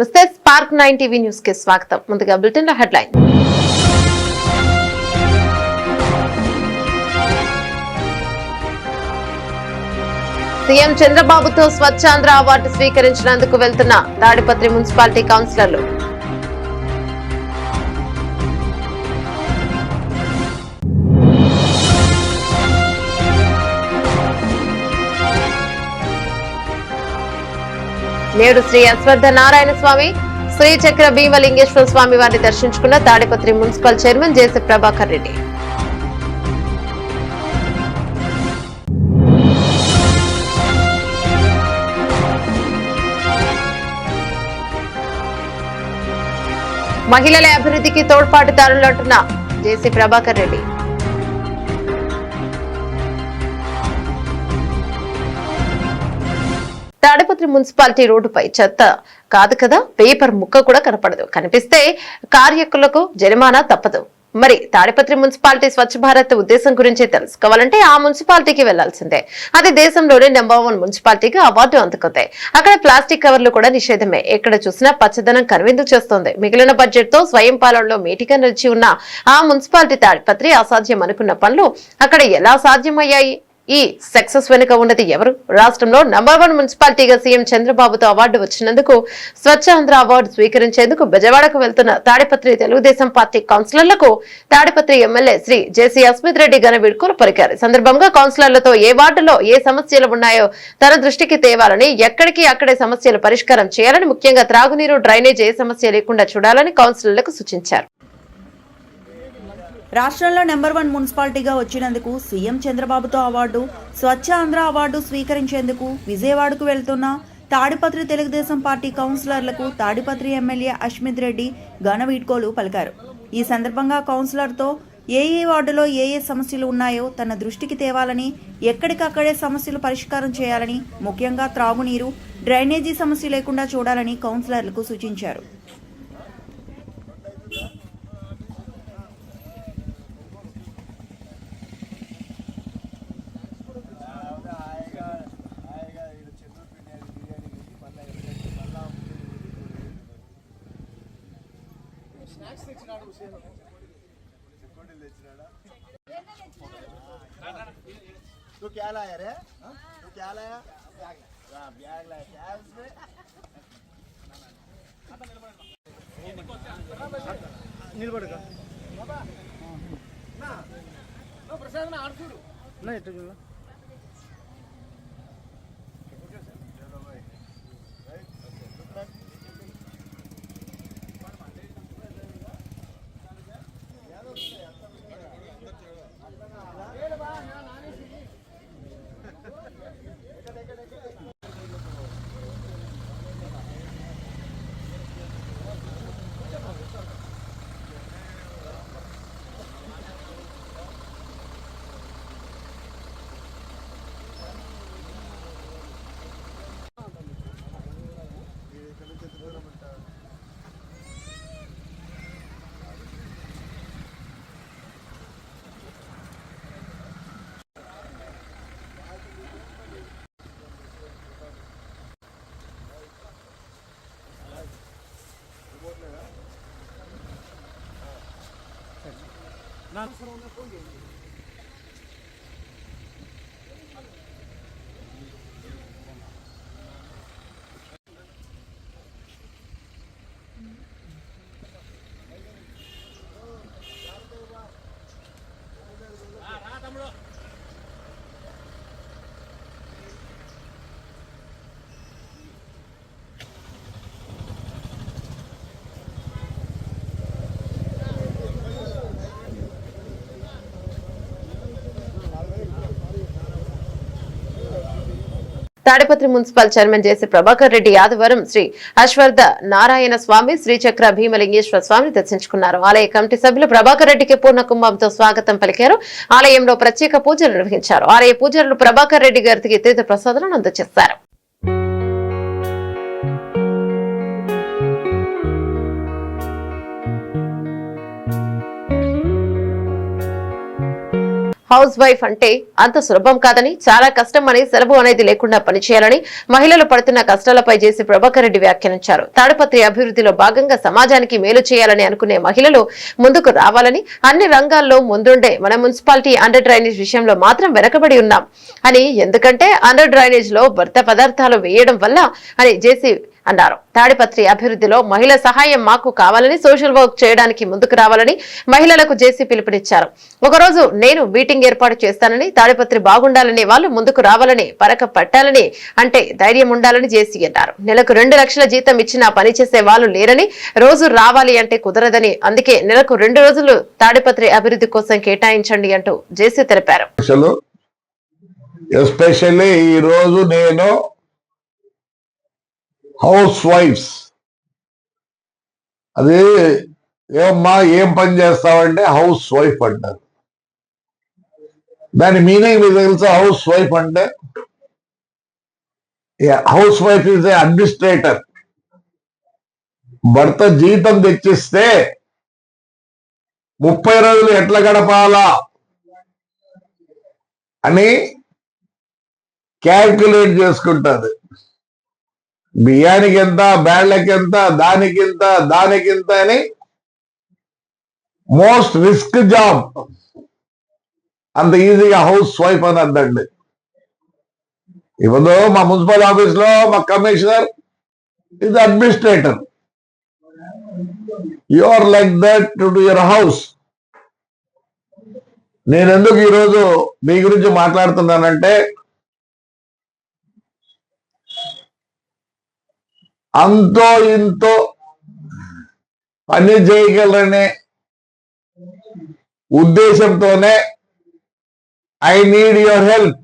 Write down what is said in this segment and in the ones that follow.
నమస్తే. Spark nine TV న్యూస్కి స్వాగతం. ముందుగా బులెటిన్లో హెడ్లైన్. సీఎం చంద్రబాబుతో స్వచ్ఛాంధ్ర అవార్డు స్వీకరించినందుకు వెళ్తున్న తాడిపత్రి మున్సిపాలిటీ కౌన్సిలర్లు. నేడు శ్రీ అశ్వర్థ నారాయణ స్వామి శ్రీ చక్ర భీమలింగేశ్వర స్వామి వారిని దర్శించుకున్న Tadipatri municipal chairman JC Prabhakar Reddy. మహిళల అభివృద్ధికి తోడ్పాటుదారులంటున్న జేసీ ప్రభాకర్ రెడ్డి. తాడిపత్రి మున్సిపాలిటీ రోడ్డుపై చెత్త. కాదు కదా పేపర్ ముక్క కూడా కనపడదు. కనిపిస్తే కార్యకులకు జరిమానా తప్పదు. మరి తాడిపత్రి మున్సిపాలిటీ స్వచ్ఛ భారత్ ఉద్దేశం గురించి తెలుసుకోవాలంటే ఆ మున్సిపాలిటీకి వెళ్ళాల్సిందే. అది దేశంలోనే నెంబర్ వన్ మున్సిపాలిటీగా అవార్డు అందుకుంది. అక్కడ ప్లాస్టిక్ కవర్లు కూడా నిషేధమే. ఎక్కడ చూసినా పచ్చదనం కనువిందు చేస్తోంది. మిగిలిన బడ్జెట్తో స్వయం పాలనలో మేటిగా నిలిచి ఉన్న ఆ మున్సిపాలిటీ తాడిపత్రి అసాధ్యం అనుకున్న పనులు అక్కడ ఎలా సాధ్యమయ్యాయి? ఈ సక్సెస్ వెనుక ఉన్నది ఎవరు? రాష్ట్రంలో నంబర్ వన్ మున్సిపాలిటీగా సీఎం చంద్రబాబుతో అవార్డు వచ్చినందుకు స్వచ్ఛాంధ్ర అవార్డు స్వీకరించేందుకు బెజవాడకు వెళ్తున్న తాడిపత్రి తెలుగుదేశం పార్టీ కౌన్సిలర్లకు తాడిపత్రి ఎమ్మెల్యే శ్రీ జేసీ అస్మిత్ రెడ్డి ఘన వీడ్కోలు పలికారు. సందర్భంగా కౌన్సిలర్లతో ఏ వార్డులో ఏ సమస్యలు ఉన్నాయో తన దృష్టికి తేవాలని ఎక్కడికి అక్కడే సమస్యలు పరిష్కారం చేయాలని ముఖ్యంగా త్రాగునీరు డ్రైనేజ్ ఏ సమస్య లేకుండా చూడాలని కౌన్సిలర్లకు సూచించారు. రాష్ట్రంలో నెంబర్ వన్ మున్సిపాలిటీగా వచ్చినందుకు సీఎం చంద్రబాబుతో అవార్డు స్వచ్ఛ ఆంధ్ర అవార్డు స్వీకరించేందుకు విజయవాడకు వెళ్తున్న తాడిపత్రి తెలుగుదేశం పార్టీ కౌన్సిలర్లకు తాడిపత్రి ఎమ్మెల్యే అష్మిత్ రెడ్డి ఘన వీడ్కోలు పలికారు. ఈ సందర్భంగా కౌన్సిలర్తో ఏ ఏ వార్డులో ఏ ఏ సమస్యలు ఉన్నాయో తన దృష్టికి తేవాలని ఎక్కడికక్కడే సమస్యలు పరిష్కారం చేయాలని ముఖ్యంగా త్రాగునీరు డ్రైనేజీ సమస్య లేకుండా చూడాలని కౌన్సిలర్లకు సూచించారు. तू क्या लाया रे हाँ? तू क्या लाया हाँ, बैग लाया क्या है उसमें నిలబడక నా ఎట్లా చూడ Tadipatri municipal chairman JC Prabhakar Reddy ఆదివారం శ్రీ అశ్వర్ధ నారాయణ స్వామి శ్రీచక్ర భీమలింగేశ్వర స్వామిని దర్శించుకున్నారు. ఆలయ కమిటీ సభ్యులు ప్రభాకర్ రెడ్డికి పూర్ణ కుంభంతో స్వాగతం పలికారు. ఆలయంలో ప్రత్యేక పూజలు నిర్వహించారు. ఆలయ పూజలు ప్రభాకర్ రెడ్డి గారికి తీర్థ ప్రసాదాలను అందజేశారు. హౌస్ వైఫ్ అంటే అంత సులభం కాదని చాలా కష్టం అని సెలవు అనేది లేకుండా పనిచేయాలని మహిళలు పడుతున్న కష్టాలపై చేసి ప్రభాకర్ రెడ్డి వ్యాఖ్యానించారు. తాడపత్రి అభివృద్ధిలో భాగంగా సమాజానికి మేలు చేయాలని అనుకునే మహిళలు ముందుకు రావాలని అన్ని రంగాల్లో ముందుండే మన మున్సిపాలిటీ అండర్ డ్రైనేజ్ విషయంలో మాత్రం వెనకబడి ఉన్నాం. అని ఎందుకంటే అండర్ డ్రైనేజ్లో భర్త పదార్థాలు వేయడం వల్ల అని జేసీ అన్నారు. తాడిపత్రి అభివృద్ధిలో మహిళ సహాయం మాకు కావాలని సోషల్ వర్క్ చేయడానికి ముందుకు రావాలని మహిళలకు జేసీ పిలుపునిచ్చారు. ఒకరోజు నేను మీటింగ్ ఏర్పాటు చేస్తానని తాడిపత్రి బాగుండాలని వాళ్ళు ముందుకు రావాలని పరక పట్టాలని అంటే ధైర్యం ఉండాలని జేసీ అన్నారు. నెలకు రెండు లక్షల జీతం ఇచ్చినా పని చేసే వాళ్ళు లేరని రోజు రావాలి అంటే కుదరదని అందుకే నెలకు రెండు రోజులు తాడిపత్రి అభివృద్ధి కోసం కేటాయించండి అంటూ జేసీ తెలిపారు. ఎస్పెషల్లీ ఈ రోజు నేను హౌస్ వైఫ్స్ అది ఏమమ్మా ఏం పని చేస్తావంటే హౌస్ వైఫ్ అంటారు. దాని మీనింగ్ మీకు తెలుసా? హౌస్ వైఫ్ అంటే? House wife is a administrator. భర్త జీతం తెచ్చిస్తే ముప్పై రోజులు ఎట్లా గడపాలా? అని క్యాల్కులేట్ చేసుకుంటుంది బియ్యానికి ఎంత బ్యాళ్ళకి ఎంత దానికి ఎంత దానికి ఎంత అని మోస్ట్ రిస్క్ జాబ్. అంత ఈజీగా హౌస్ వైఫ్ అని అద్దండి. ఇవ్వదు మా మున్సిపల్ ఆఫీస్లో మా కమిషనర్ ఇది administrator. You are like that to do your house నేను ఎందుకు ఈరోజు మీ గురించి మాట్లాడుతున్నానంటే అంతో ఇంతో పని చేయగలరనే ఉద్దేశంతోనే I need your help.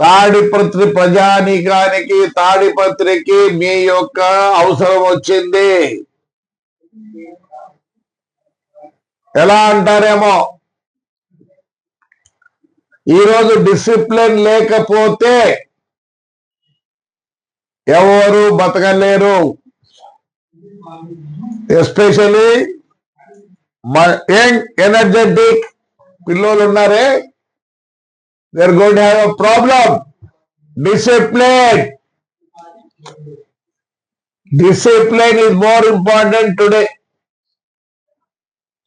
Tadipatri ప్రజానీకానికి తాడిపత్రికి మీ యొక్క అవసరం వచ్చింది. ఎలా అంటారేమో? ఈరోజు డిసిప్లిన్ లేకపోతే ఎవరు బతకలేరు? ఎస్పెషలీ యంగ్ ఎనర్జెటిక్ పిల్లలు ఉన్నారే? There going have a problem discipline discipline is more important today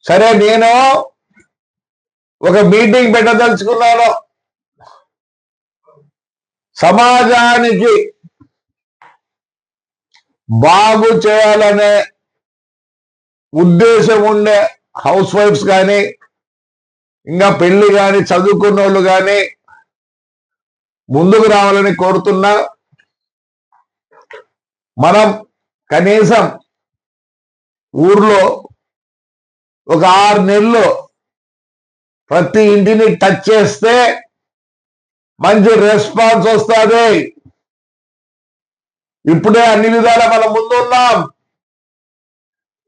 సరే నేను ఒక మీటింగ్ పెట్టదలుచుకున్నాను. సమాజానికి బాగు చేయాలనే ఉద్దేశం ఉండే హౌస్ వైఫ్స్ కానీ ఇంకా పెళ్ళి కానీ చదువుకున్న వాళ్ళు కానీ ముందుకు రావాలని కోరుతున్నా. మనం కనీసం ఊర్లో ఒక ఆరు నెలలు ప్రతి ఇంటిని టచ్ చేస్తే మంచి రెస్పాన్స్ వస్తుంది. ఇప్పుడే అన్ని విధాల మనం ముందున్నాం.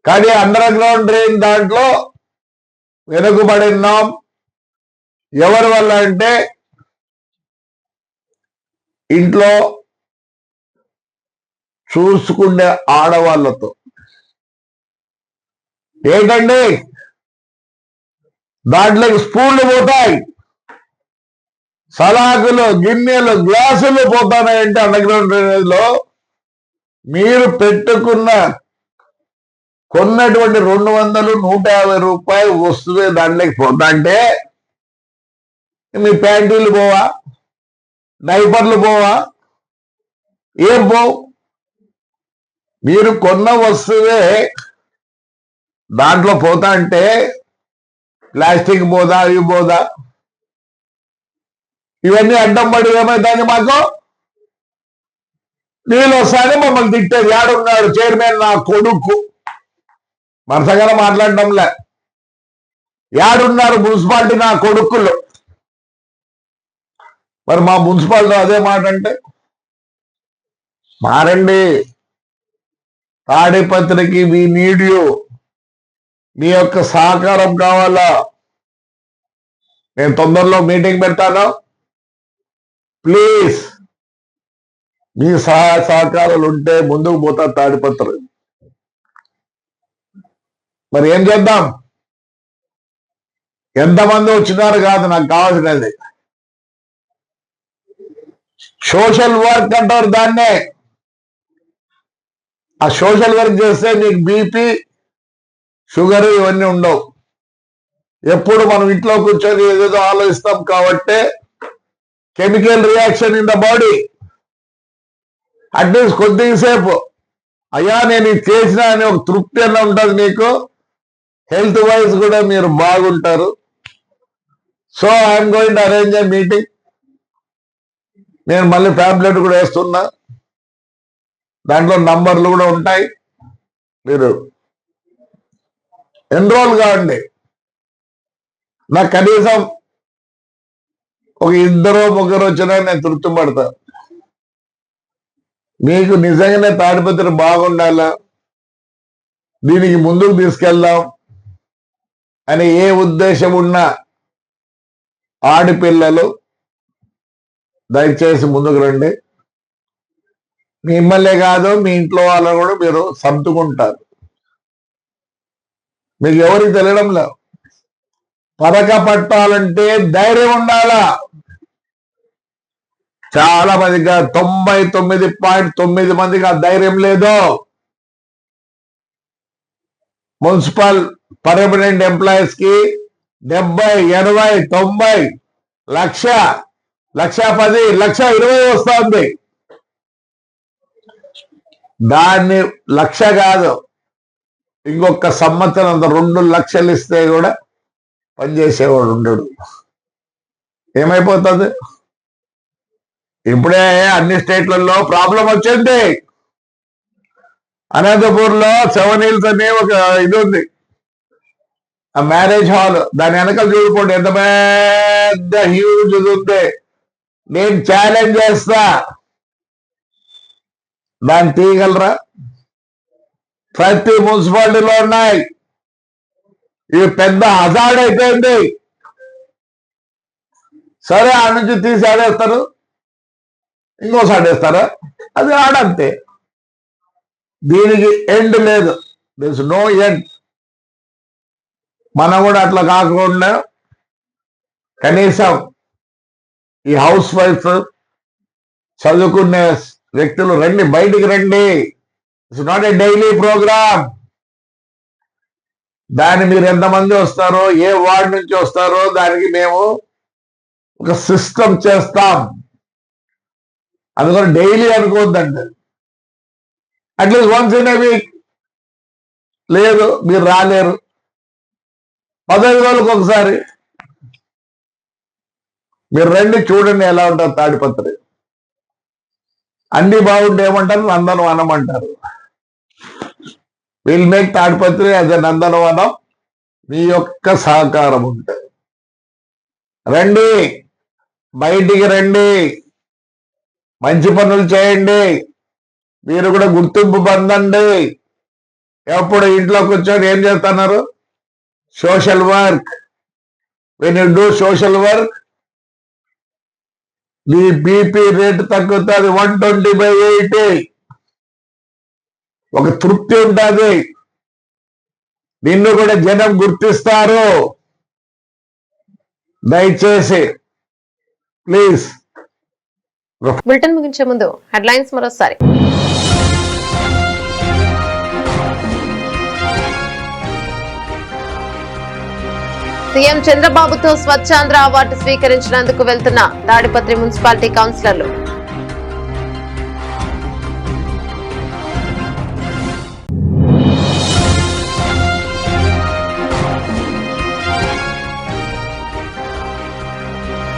కానీ అండర్ గ్రౌండ్ డ్రైన్ దాంట్లో వెనుకబడి ఉన్నాం ఎవరి వల్ల అంటే ఇంట్లో చూసుకునే ఆడవాళ్ళతో. ఏంటండి? దాంట్లోకి స్పూన్లు పోతాయి. సలాకులు గిన్నెలు గ్లాసులు పోతానాయంటే అండర్ గ్రౌండ్ డ్రైనేజ్లో మీరు పెట్టుకున్న కొన్నటువంటి రెండు వందలు నూట యాభై రూపాయలు వస్తువే దాంట్లోకి పోతుంటే మీ ప్యాంటీలు పోవా? డైపర్లు పోవా? ఏం పోవు? మీరు కొన్న వస్తువే దాంట్లో పోతా అంటే ప్లాస్టిక్ పోదా అవి పోదా ఇవన్నీ అడ్డం పడి ఏమైందని మాకు? నీళ్ళు మమ్మల్ని తిట్టేది ఏడున్నాడు చైర్మన్ నా కొడుకు. మనసగా మాట్లాడడంలే. ఏడున్నారు మున్సిపాలిటీ నా కొడుకులు. మరి మా మున్సిపాలిటీ అదే మాట అంటే? మారండి తాడిపత్రికి మీ నీడ్ యూ మీ యొక్క సహకారం కావాలా? నేను తొందరలో మీటింగ్ పెడతాను? ప్లీజ్. మీ సహాయ సహకారాలు ఉంటే ముందుకు పోతా తాడిపత్ర. మరి ఏం చేద్దాం? ఎంతమంది వచ్చినారు కాదు నాకు కావాల్సినది. సోషల్ వర్క్ అంటారు దాన్నే. ఆ సోషల్ వర్క్ చేస్తే నీకు బీపీ షుగర్ ఇవన్నీ ఉండవు. ఎప్పుడు మనం ఇంట్లో కూర్చొని ఏదేదో ఆలోచిస్తాం కాబట్టి chemical reaction in the body. At least కొద్దిసేపు అయ్యా నేను ఇది చేసిన అని ఒక తృప్తి అన్న ఉంటుంది మీకు. హెల్త్ వైజ్ కూడా మీరు బాగుంటారు. So I'm going to arrange a meeting నేను మళ్ళీ ఫ్యాబ్లెట్ కూడా వేస్తున్నా. దాంట్లో నంబర్లు కూడా ఉంటాయి. మీరు ఎన్రోల్ కావండి నాకు కనీసం ఒక ఇద్దరు ముగ్గురు వచ్చినా నేను తృప్తి పడతాను మీకు నిజంగానే తాడిపత్రి బాగుండాలా? దీనికి ముందుకు తీసుకెళ్దాం అని ఏ ఉద్దేశం ఉన్నా ఆడపిల్లలు దయచేసి ముందుకు రండి. మిమ్మల్నే కాదు మీ ఇంట్లో వాళ్ళని కూడా మీరు సర్దుకుంటారు. మీకు ఎవరికి తెలియడం లేదు. పథక పట్టాలంటే ధైర్యం ఉండాలా? చాలా మందికి తొంభై తొమ్మిది పాయింట్ తొమ్మిది మందికి ఆ ధైర్యం లేదు. మున్సిపల్ పర్మనెంట్ ఎంప్లాయీస్కి డెబ్బై ఎనభై తొంభై లక్ష లక్ష పది లక్ష ఇరవై వస్తుంది. దాన్ని లక్ష కాదు ఇంకొక సంవత్సరం అంత రెండు లక్షలు ఇస్తే కూడా పనిచేసేవాడు ఉండడు. ఏమైపోతుంది? ఇప్పుడే అన్ని స్టేట్లలో ప్రాబ్లం వచ్చింది. అనంతపూర్లో సెవెన్ హిల్స్ అనే ఒక ఇది ఉంది. ఆ మ్యారేజ్ హాల్. దాని వెనకాల చూడుకోండి ఎంత పెద్ద హ్యూజ్ ఉంది. నేను ఛాలెంజ్ చేస్తా. దాన్ని తీయగలరా? ప్రతి మున్సిపాలిటీలో ఉన్నాయి. ఇది పెద్ద హజార్డ్ అయిపోయింది. సరే ఆ నుంచి తీసి ఆడేస్తారు. ఇంకోసారి వేస్తారా అది ఆడంతే. దీనికి ఎండ్ లేదు. దిస్ నో ఎండ్ మనం కూడా అట్లా కాకుండా కనీసం ఈ హౌస్ వైఫ్ చదువుకునే వ్యక్తులు రండి బయటికి రండి. It's not a daily program దాన్ని మీరు ఎంతమంది వస్తారో ఏ వార్డ్ నుంచి వస్తారో దానికి మేము ఒక సిస్టమ్ చేస్తాం. అందుకని daily అనుకోవద్దండి. At least once in a week లేదు మీరు రాలేరు. పదహైదు రోజులకు ఒకసారి. మీరు రండి చూడండి ఎలా ఉంటుంది తాడిపత్రి. అన్ని బాగుంటే ఏమంటారు? నందనవనం అంటారు will make Tadipatri as a నందనవనం. మీ యొక్క సహకారం ఉంటుంది రండి. బయటికి రండి. మంచి పనులు చేయండి. మీరు కూడా గుర్తింపు పొందండి. ఎప్పుడు ఇంట్లో కూర్చొని ఏం చేస్తున్నారు? Social work. When you do social work me BP rate తగ్గుతుంది. One twenty by eighty. ఒక తృప్తి ఉంటుంది. నిన్ను కూడా జనం గుర్తిస్తారు. దయచేసి ప్లీజ్. బులెటిన్ ముగించే ముందు హెడ్లైన్స్ మరోసారి. సీఎం చంద్రబాబుతో స్వచ్ఛాంధ్ర అవార్డు స్వీకరించినందుకు వెళ్తున్న తాడిపత్రి మున్సిపాలిటీ కౌన్సిలర్లు.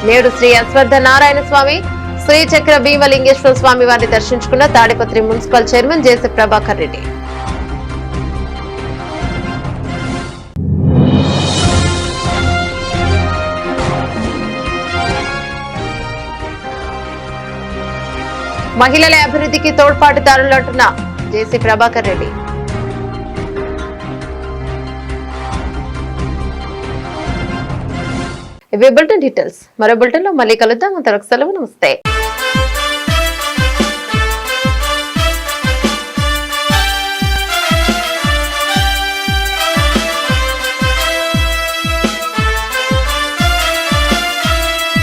నేడు శ్రీ అశ్వత్థ నారాయణ స్వామి శ్రీచక్ర భీమలింగేశ్వర స్వామి వారిని దర్శించుకున్న Tadipatri municipal chairman JC Prabhakar Reddy. మహిళల అభివృద్ధికి తోడ్పాటుదారులు అంటున్న జేసీ ప్రభాకర్ రెడ్డి. ఇవే బులెటిన్ డీటెయిల్స్. మరో బులెటిన్లో మళ్ళీ కలుద్దాం. అంతవరకు సెలవు. నమస్తే.